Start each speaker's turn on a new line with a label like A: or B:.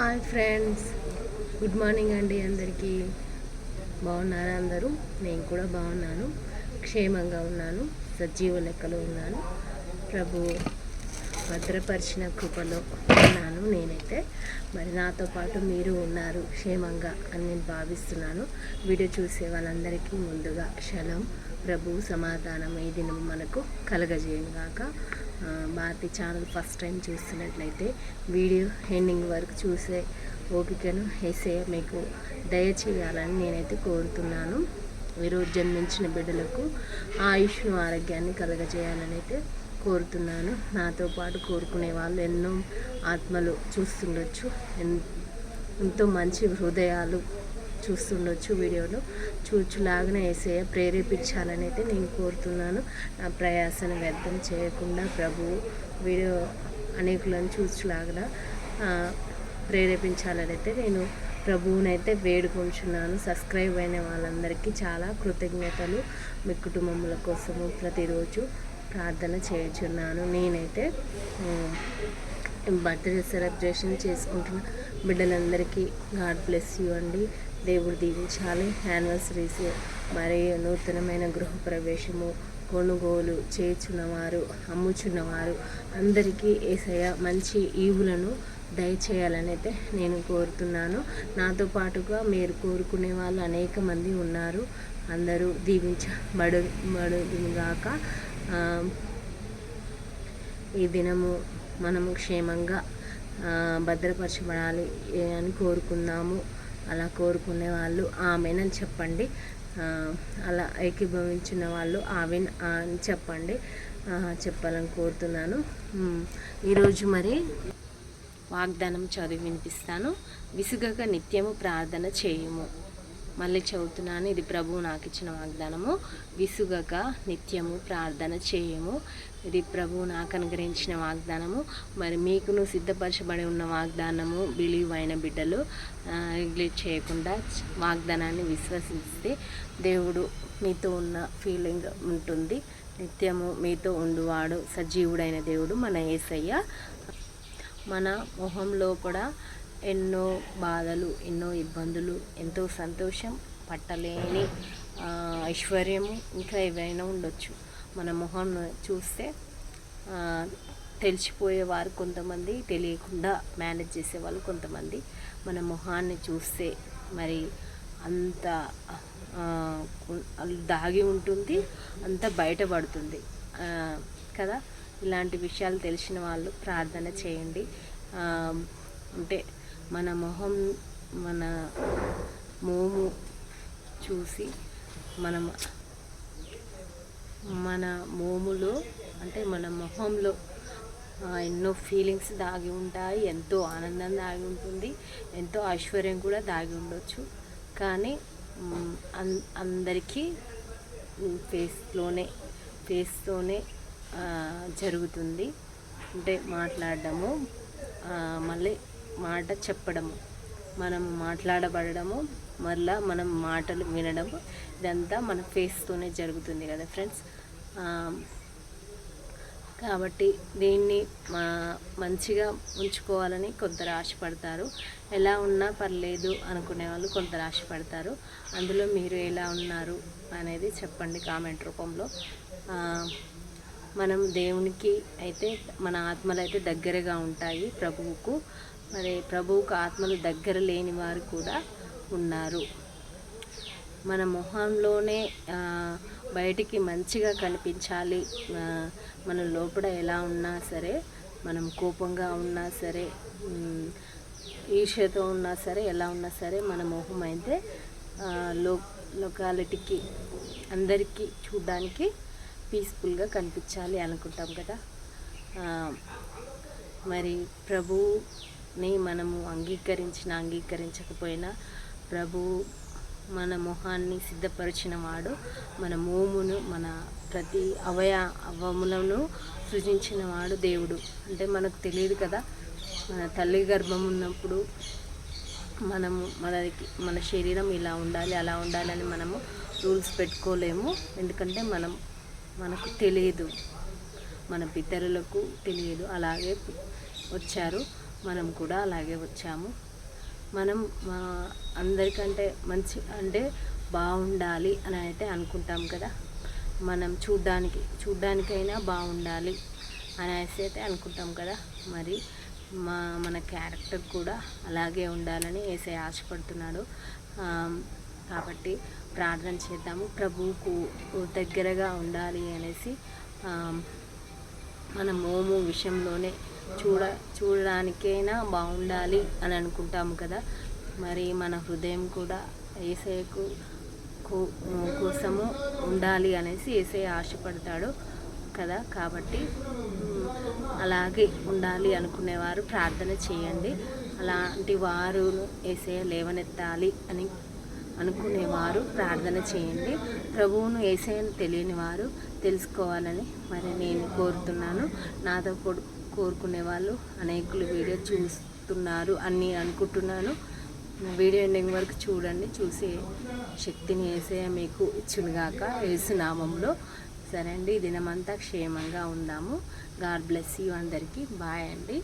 A: Hi friends. Good morning అండి అందరికీ. బాగున్నారా అందరూ? నేను కూడా బాగున్నాను. క్షేమంగా ఉన్నాను. సజీవ లెక్కలో ఉన్నాను. ప్రభు భద్రపరిచిన కృపలో ఉన్నాను నేనైతే. మరి నాతో పాటు మీరు ఉన్నారు క్షేమంగా అని నేను భావిస్తున్నాను. వీడియో చూసే వాళ్ళందరికీ ముందుగా శలం. ప్రభు సమాధానం ఈ దినం మనకు కలగజేయను గాక భారతి ఛానల్ ఫస్ట్ టైం చూస్తున్నట్లయితే వీడియో ఎండింగ్ వరకు చూసే ఓపికను వేసే మీకు దయచేయాలని నేనైతే కోరుతున్నాను. ఈరోజు జన్మించిన బిడ్డలకు ఆయుష్ను ఆరోగ్యాన్ని కలగజేయాలని అయితే కోరుతున్నాను. నాతో పాటు కోరుకునే వాళ్ళు ఎన్నో ఆత్మలు చూస్తుండొచ్చు. ఎన్- ఎంతో మంచి హృదయాలు చూస్తుండొచ్చు వీడియోలో. చూచులాగానే ఏసయ్య ప్రేరేపించాలని అయితే నేను కోరుతున్నాను. నా ప్రయాసను వ్యర్థం చేయకుండా ప్రభు వీడియో అనేకులను చూచులాగా ప్రేరేపించాలని అయితే నేను ప్రభువునైతే వేడుకుంటున్నాను సబ్స్క్రైబ్ అయిన వాళ్ళందరికీ చాలా కృతజ్ఞతలు. మీ కుటుంబముల కోసము ప్రతిరోజు ప్రార్థన చేయుచున్నాను. నేనైతే బర్త్డే సెలబ్రేషన్ చేసుకుంటున్న. బిడ్డలందరికీ గాడ్ బ్లెస్ యూ అండి. దేవుడు దీవించాలి. యానివర్సరీస్ మరియు నూతనమైన గృహప్రవేశము కొనుగోలు చేయుచున్నవారు అమ్ముచున్నవారు అందరికీ ఏసయ్య మంచి ఈవులను దయచేయాలని అయితే నేను కోరుతున్నాను. నాతో పాటుగా మీరు కోరుకునే వాళ్ళు అనేక మంది ఉన్నారు. అందరూ దీవించబడు బడుగాక ఈ దినము మనము క్షేమంగా భద్రపరచబడాలి అని కోరుకుందాము. అలా కోరుకునే వాళ్ళు ఆమెనని చెప్పండి. అలా ఏకీభవించిన వాళ్ళు ఆమెన్ అని చెప్పండి. చెప్పాలని కోరుతున్నాను. ఈరోజు మరి వాగ్దానం చదివి వినిపిస్తాను. విసుగక నిత్యము ప్రార్థన చేయము. మళ్ళీ చదువుతున్నాను ఇది ప్రభువు నాకు ఇచ్చిన వాగ్దానము. విసుగక నిత్యము ప్రార్థన చేయము. ఇది ప్రభువు నాకు అనుగ్రహించిన వాగ్దానము. మరి మీకును సిద్ధపరచబడి ఉన్న వాగ్దానము బిలీవ్ అయిన బిడ్డలు నెగ్లెక్ట్ చేయకుండా వాగ్దానాన్ని విశ్వసిస్తే దేవుడు మీతో ఉన్న ఫీలింగ్ ఉంటుంది. నిత్యము మీతో ఉండువాడు సజీవుడైన దేవుడు మన యేసయ్య మన మొహంలో కూడా ఎన్నో బాధలు ఎన్నో ఇబ్బందులు ఎంతో సంతోషం పట్టలేని ఐశ్వర్యము ఇంకా ఏవైనా ఉండొచ్చు. మన మొహం చూస్తే తెలిసిపోయేవారు కొంతమంది తెలియకుండా మేనేజ్ చేసేవాళ్ళు కొంతమంది. మన మొహాన్ని చూస్తే మరి అంత దాగి ఉంటుంది అంత బయటపడుతుంది కదా? ఇలాంటి విషయాలు తెలిసిన వాళ్ళు ప్రార్థన చేయండి. అంటే మన మొహం మన మోము చూసి మనం మన మోములో అంటే మన మొహంలో ఎన్నో ఫీలింగ్స్ దాగి ఉంటాయి ఎంతో ఆనందం దాగి ఉంటుంది ఎంతో ఐశ్వర్యం కూడా దాగి ఉండొచ్చు. కానీ అందరికీ ఫేస్లోనే ఫేస్తోనే జరుగుతుంది. అంటే మాట్లాడడము మళ్ళీ మాట చెప్పడము మనం మాట్లాడబడము మరలా మనం మాటలు వినడము ఇదంతా మన ఫేస్తోనే జరుగుతుంది కదా ఫ్రెండ్స్. కాబట్టి దీన్ని మా మంచిగా ఉంచుకోవాలని కొందరు ఆశపడతారు. ఎలా ఉన్నా పర్లేదు అనుకునే వాళ్ళు కొందరు ఆశపడతారు. అందులో మీరు ఎలా ఉన్నారు అనేది చెప్పండి కామెంట్ రూపంలో. మనం దేవునికి అయితే మన ఆత్మలు అయితే దగ్గరగా ఉంటాయి ప్రభువుకు. మరి ప్రభువుకు ఆత్మలు దగ్గర లేని వారు కూడా ఉన్నారు. మన మొహంలోనే బయటికి మంచిగా కనిపించాలి. మన లోపల ఎలా ఉన్నా సరే మనం కోపంగా ఉన్నా సరే ఈర్ష్యతో ఉన్నా సరే ఎలా ఉన్నా సరే మన మొహం అయితే లో లొకాలిటీకి అందరికీ చూడడానికి పీస్ఫుల్గా కనిపించాలి అనుకుంటాం కదా. మరి ప్రభు ని మనము అంగీకరించిన అంగీకరించకపోయినా ప్రభువు మన మొహాన్ని సిద్ధపరిచిన వాడు మన మోమును మన ప్రతి అవయ అవములను సృజించిన వాడు దేవుడు. అంటే మనకు తెలియదు కదా మన తల్లి గర్భం ఉన్నప్పుడు మనము మనకి మన శరీరం ఇలా ఉండాలి అలా ఉండాలి అని మనము రూల్స్ పెట్టుకోలేము. ఎందుకంటే మనం మనకు తెలియదు. మన పితరులకు తెలియదు. అలాగే వచ్చారు. మనం కూడా అలాగే వచ్చాము. మనం మా అందరికంటే మంచి అంటే బాగుండాలి అని అయితే అనుకుంటాం కదా. మనం చూడ్డానికి చూడ్డానికైనా బాగుండాలి అనేసి అయితే అనుకుంటాం కదా. మరి మా మన క్యారెక్టర్ కూడా అలాగే ఉండాలని ఏసై ఆశపడుతున్నాడు. కాబట్టి ప్రార్థన చేద్దాము. ప్రభువుకు దగ్గరగా ఉండాలి అనేసి మనం మన మోము విషయంలోనే చూడ చూడడానికైనా బాగుండాలి అని అనుకుంటాము కదా. మరి మన హృదయం కూడా ఏసైకు కో- కోసము ఉండాలి అనేసి ఏసై ఆశపడతాడు కదా. కాబట్టి అలాగే ఉండాలి అనుకునేవారు ప్రార్థన చేయండి. అలాంటి వారు ఏసే లేవనెత్తాలి అని అనుకునేవారు ప్రార్థన చేయండి. ప్రభువును ఏసైని తెలియని వారు తెలుసుకోవాలని మరి నేను కోరుతున్నాను. నాతో కోరుకునే వాళ్ళు అనేకులు వీడియో చూస్తున్నారు అని అనుకుంటున్నాను. వీడియో ఎండింగ్ వరకు చూడండి. చూసే శక్తిని వేసే మీకు ఇచ్చునుగాక వేసునామంలో సరే అండి దినమంతా క్షేమంగా ఉందాము. గాడ్ బ్లెస్ యూ అందరికీ. బాయ్ అండి.